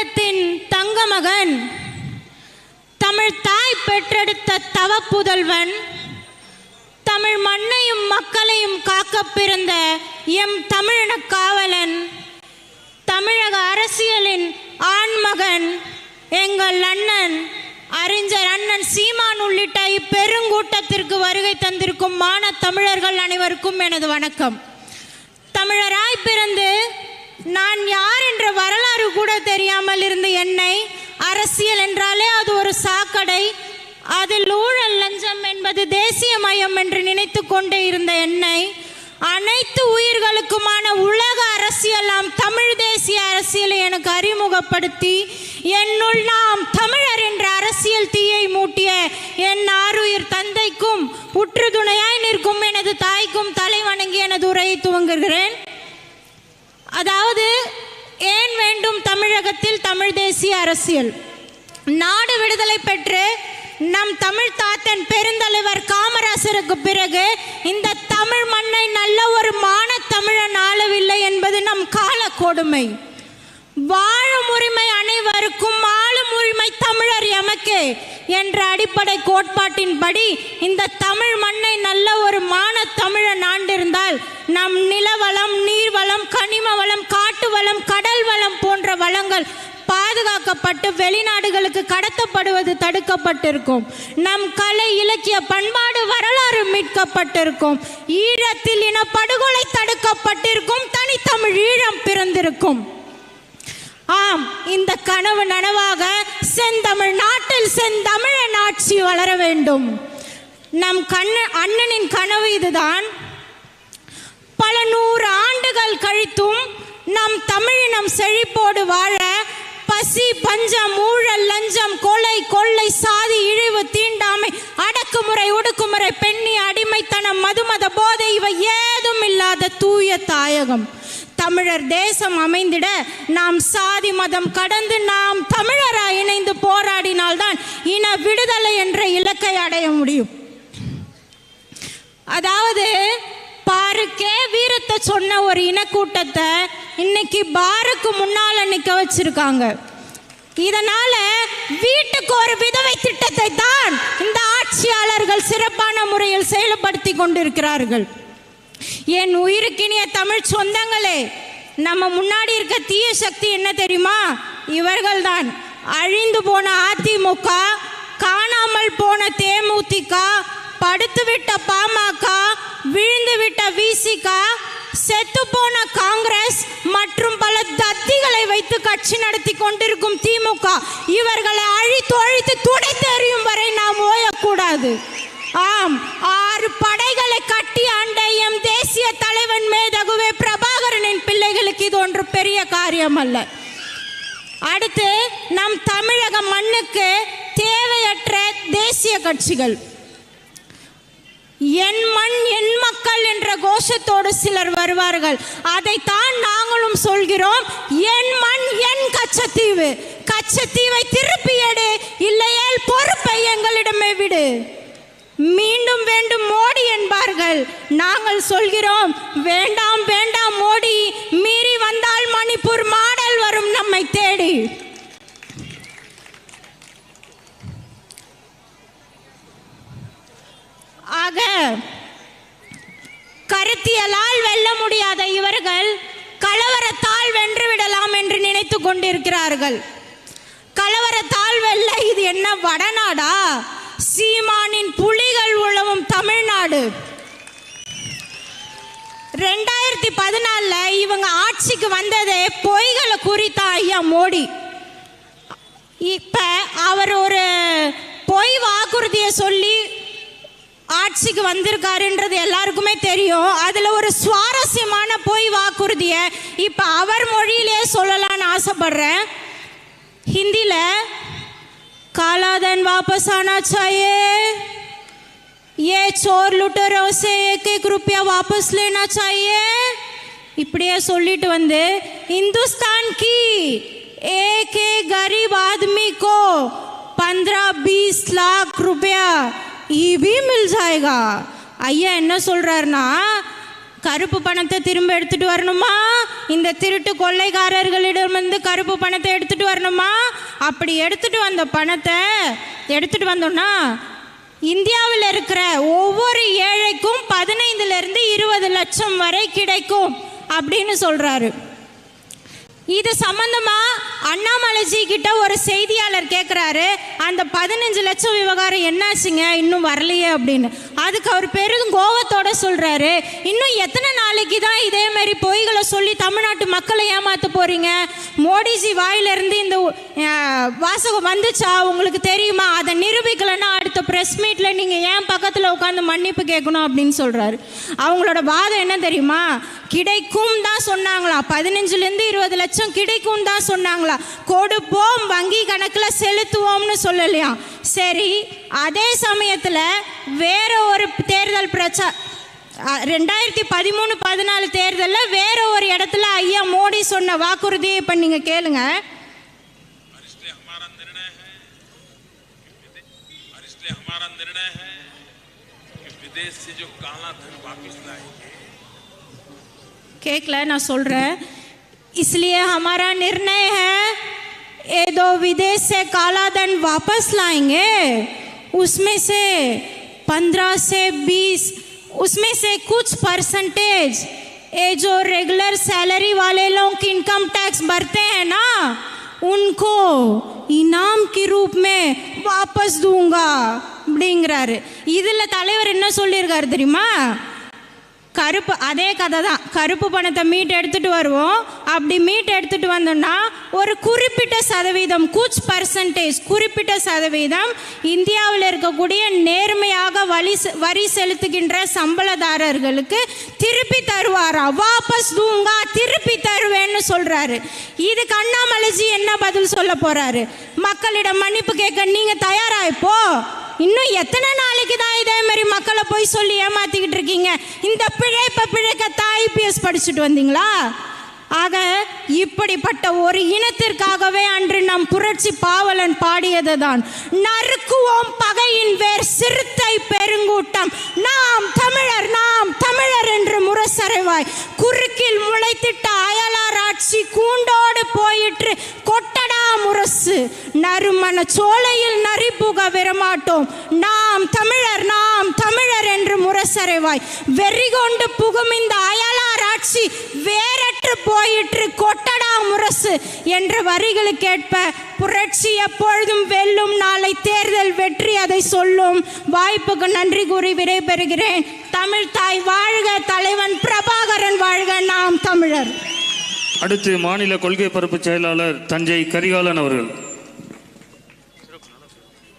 தமிழகத்தின் தங்க மகன் தமிழ் தாய் பெற்றெடுத்த தவப்புதல்வன் தமிழ் மண்ணையும் மக்களையும் காக்க பிறந்த எம் தமிழின காவலன் தமிழக அரசியலின் ஆண்மகன் எங்கள் அண்ணன் அறிஞர் அண்ணன் சீமான் உள்ளிட்ட இப்பெருங்கூட்டத்திற்கு வருகை தந்திருக்கும் மான தமிழர்கள் அனைவருக்கும் எனது வணக்கம். தமிழராய் பிறந்து நான் யார் என்ற வரலாறு கூட தெரியாமல் இருந்த என்னை அரசியல் என்றாலே அது ஒரு சாக்கடை. அதில் ஊழல் லஞ்சம் என்பது தேசிய மயம் என்று நினைத்து கொண்டே இருந்த என்னை. அனைத்து உயிர்களுக்குமான உலக அரசியலாம் தமிழ் தேசிய அரசியலை எனக்கு அறிமுகப்படுத்தி என்னுள் நாம் தமிழர் என்ற அரசியல் தீயை மூட்டிய என் ஆறுயிர் தந்தைக்கும் உற்றுதுணையாய் நிற்கும் எனது தாய்க்கும் தலை வணங்கி எனது உரையை அதாவது ஏன் வேண்டும் தமிழகத்தில் தமிழ் தேசிய அரசியல்? நாடு விடுதலை பெற்று நம் தமிழ் தாத்தன் பெருந்தலைவர் காமராசருக்கு பிறகு இந்த தமிழ் மண்ணை நல்ல ஒரு மான தமிழன் ஆளவில்லை என்பது நம் கால கொடுமை. வாழும் உரிமை அனைவருக்கும் ஆளும் உரிமை தமிழர் எமக்கே என்ற அடிப்படை கோட்பாட்டின்படி இந்த தமிழ் மண்ணை நல்ல ஒரு மான தமிழன் ஆண்டிருந்தால் கடல் வளம் போன்ற வளங்கள் பாதுகாக்கப்பட்டு வெளிநாடுகளுக்கு கடத்தப்படுவது தடுக்கப்பட்டிருக்கும். நம் கலை இலக்கிய பண்பாடு வரலாறு மீட்கப்பட்டிருக்கும். ஈழத்தில் இன படுகொலை தடுக்கப்பட்டிருக்கும். தனித்தமிழ் ஈழம் பிறந்திருக்கும். ஆம் இந்த கனவு நனவாக செந்தமிழ் நாட்டில் செந்தமிழன் ஆட்சி வளர வேண்டும். நம் கண்ண அண்ணனின் கனவு இதுதான். பல நூறு ஆண்டுகள் கழித்தும் நம் தமிழினம் செழிப்போடு வாழ பசி பஞ்சம் ஊழல் லஞ்சம் கொலை கொள்ளை சாதி இழிவு தீண்டாமை அடக்குமுறை ஒடுக்குமுறை பெண்ணி அடிமைத்தனம் மதுமத போதை இவை ஏதும் இல்லாத தூய தாயகம். தமிழர் தேசம் அமைந்திட நாம் சாதி மதம் கடந்து நாம் தமிழராய் இணைந்து போராடினால்தான் இன விடுதலை என்ற இலக்கை அடைய முடியும். அதாவது பாருக்கே வீரத்தை சொன்ன ஒரு இனக்கூட்டத்தை இன்னைக்கு பாருக்கு முன்னால நிக்க வச்சிருக்காங்க. இதனால வீட்டுக்கு ஒரு விதவை திட்டத்தை தான் இந்த ஆட்சியாளர்கள் சிறப்பான முறையில் செயல்படுத்தி கொண்டிருக்கிறார்கள். என் உயிருக்கினிய தமிழ் சொந்தங்களே நம்ம முன்னாடி இருக்க தீய சக்தி என்ன தெரியுமா? இவர்கள்தான். அழிந்து போன அதிமுக காணாமல் போன தேமுதிக படுத்துவிட்ட பாமக விழுந்துவிட்ட விசிகா செத்து போன காங்கிரஸ் மற்றும் பல தத்திகளை வைத்து கட்சி நடத்தி கொண்டிருக்கும் திமுக இவர்களை அழித்து அழித்து துடைத்து தெரியும் வரை நாம் ஓயக்கூடாது. ஆம் ஆறு படைகளை கட்டி ஆண்ட எம் தேசிய தலைவன் மேதகுவே பிரபாகரனின் பிள்ளைகளுக்கு இது ஒன்று பெரிய காரியம் அல்ல அடுத்து நம் தமிழக மண்ணுக்கு தேவையற்ற தேசிய கட்சிகள். என் மண் என் மக்கள் என்ற கோஷத்தோடு சிலர் வருவார்கள். அதைத்தான் நாங்களும் சொல்கிறோம். என் மண் என் கச்சத்தீவு. கச்சத்தீவை திருப்பி எடு. இல்லையேல் பொறுப்பை எங்களிடமே விடு. மீண்டும் வேண்டும் மோடி என்பார்கள். நாங்கள் சொல்கிறோம் வேண்டாம் வேண்டாம் மோடி. மீறி வந்தால் மணிப்பூர் மாடல் வரும் நம்மை தேடி. ஆக கருத்தியலால் வெல்ல முடியாத இவர்கள் கலவரத்தால் வென்று விடலாம் என்று நினைத்து கொண்டிருக்கிறார்கள். கலவரத்தால் வெல்ல இது என்ன வடநாடா? சீமானின் புலிகள் உழவும் தமிழ்நாடு. ரெண்டாயிரத்தி பதினாலில் இவங்க ஆட்சிக்கு வந்ததே பொய்களை குறித்தா ஐயா மோடி. இப்ப அவர் ஒரு பொய் வாக்குறுதியை சொல்லி ஆட்சிக்கு வந்திருக்காருன்றது எல்லாருக்குமே தெரியும் அதுல ஒரு சுவாரஸ்யமான பொய் வாக்குறுதியை இப்ப அவர் மொழியிலே சொல்லலாம்னு ஆசைப்படுறேன் ஹிந்தில कालाधन वापस आना चाहिए ये चोर लुटेरों से एक एक रुपया वापस लेना चाहिए இப்படியே சொல்லிட்டு வந்து हिंदुस्तान की एक एक गरीब आदमी को पंद्रह बीस लाख रुपया ये भी मिल जाएगा ஐயா என்ன சொல்றாருன்னா கருப்பு பணத்தை திரும்ப எடுத்துட்டு வரணுமா இந்த திருட்டு கொள்ளைக்காரர்களிடமிருந்து கருப்பு பணத்தை எடுத்துட்டு வரணுமா அப்படி எடுத்துட்டு வந்த பணத்தை எடுத்துட்டு வந்தோம்னா இந்தியாவில் இருக்கிற ஒவ்வொரு ஏழைக்கும் பதினைந்துல இருந்து இருபது லட்சம் வரை கிடைக்கும் அப்படின்னு சொல்றாரு இது சம்பந்தமா அண்ணாமலைஜி கிட்ட ஒரு செய்தியாளர் கேட்குறாரு அந்த பதினஞ்சு லட்சம் விவகாரம் என்னாச்சுங்க? இன்னும் வரலையே அப்படின்னு. அதுக்கு அவர் பெரும் கோவத்தோட சொல்கிறாரு இன்னும் எத்தனை நாளைக்கு தான் இதே மாதிரி பொய்களை சொல்லி தமிழ்நாட்டு மக்களை ஏமாற்ற போகிறீங்க மோடிஜி வாயிலிருந்து இந்த வாசகம் வந்துச்சா? உங்களுக்கு தெரியுமா? அதை நிரூபிக்கலைன்னா அடுத்த ப்ரெஸ் மீட்டில் நீங்கள் ஏன் பக்கத்தில் உட்காந்து மன்னிப்பு கேட்கணும் அப்படின்னு சொல்கிறாரு அவங்களோட வாதம் என்ன தெரியுமா? கிடைக்கும் தான் சொன்னாங்களா பதினஞ்சுலேருந்து இருபது லட்சம் கிடைக்கும் தான் சொன்னாங்களா கொடுப்போம் வங்கி கணக்கில் செலுத்துவோம்னு சொல்லலையாம் சரி அதே சமயத்தில் வேற ஒரு தேர்தல் பிரச்சா அ, ரெண்டாயிரத்தி பதிமூணு பதினாலு தேர்தலில் வேற ஒரு இடத்துல ஐயா மோடி சொன்ன வாக்குறுதியை இப்போ நீங்கள் கேளுங்க और इसलिए हमारा निर्णय है कि विदे- और इसलिए हमारा निर्णय है कि विदेश से जो काला धन वापस लाएंगे கேட்கல நான் சொல்கிறேன் इसलिए हमारा निर्णय है ये दो विदेश से काला धन वापस लाएंगे उसमें से पंद्रह से बीस उसमें से कुछ परसेंटेज ये जो रेगुलर सैलरी वाले लोग इनकम टैक्स भरते हैं ना उनको इनाम के रूप में वापस दूंगा அப்படிங்கிறாரு இதில் தலைவர் என்ன சொல்லியிருக்காரு தெரியுமா கருப்பு அதே கதை தான் கருப்பு பணத்தை மீட் எடுத்துட்டு வருவோம். அப்படி மீட் எடுத்துட்டு வந்தோம்னா ஒரு குறிப்பிட்ட சதவீதம் கூச் பர்சன்டேஜ் குறிப்பிட்ட சதவீதம் இந்தியாவில் இருக்கக்கூடிய நேர்மையாக வழி செ- வரி செலுத்துகின்ற சம்பளதாரர்களுக்கு திருப்பி தருவாரா? வாபஸ் தூங்கா திருப்பி தருவேன்னு சொல்றாரு. இது கண்ணாமலைஜி என்ன பதில் சொல்ல போறாரு? மக்களிடம் மன்னிப்பு கேட்க நீங்க தயாராக இப்போ? இன்னும் எத்தனை நாளைக்கு தான் இதே மாதிரி மக்களை போய் சொல்லி ஏமாத்திக்கிட்டு இருக்கீங்க? இந்த பிழைப்ப பிழைக்க ஐபிஎஸ் படிச்சுட்டு வந்தீங்களா? ஆக இப்படிப்பட்ட ஒரு இனத்திற்காகவே அன்று நம் புரட்சி பாவலன் பாடியது தான் நறுக்குவோம் பகையின் வேர் சிறுத்தை பெருங்கூட்டம். நாம் தமிழர் நாம் தமிழர் என்று முரசறைவாய் குறுக்கில் முளைத்திட்ட அயலார் ஆட்சி கூண்டோடு போயிற்று. கொட்டட முரசு நறுமண சோலையில் நரி புக விரமாட்டோம். நாம் தமிழர் நாம் தமிழர் என்று முரசறைவாய். வெறி கொண்டு புகும் இந்த அயலார் ஆட்சி வேறற்று போயிற்று கொட்டடா முரசு என்ற வரிகளுக்கேற்ப புரட்சி எப்பொழுதும் வெல்லும் நாளை தேர்தல் வெற்றி அதை சொல்லும். வாய்ப்புக்கு நன்றி கூறி விடைபெறுகிறேன். தமிழ் தாய் வாழ்க தலைவன் பிரபாகரன் வாழ்க நாம் தமிழர். அடுத்து மாநில கொள்கை பரப்பு செயலாளர் தஞ்சை கரிகாலன் அவர்கள்.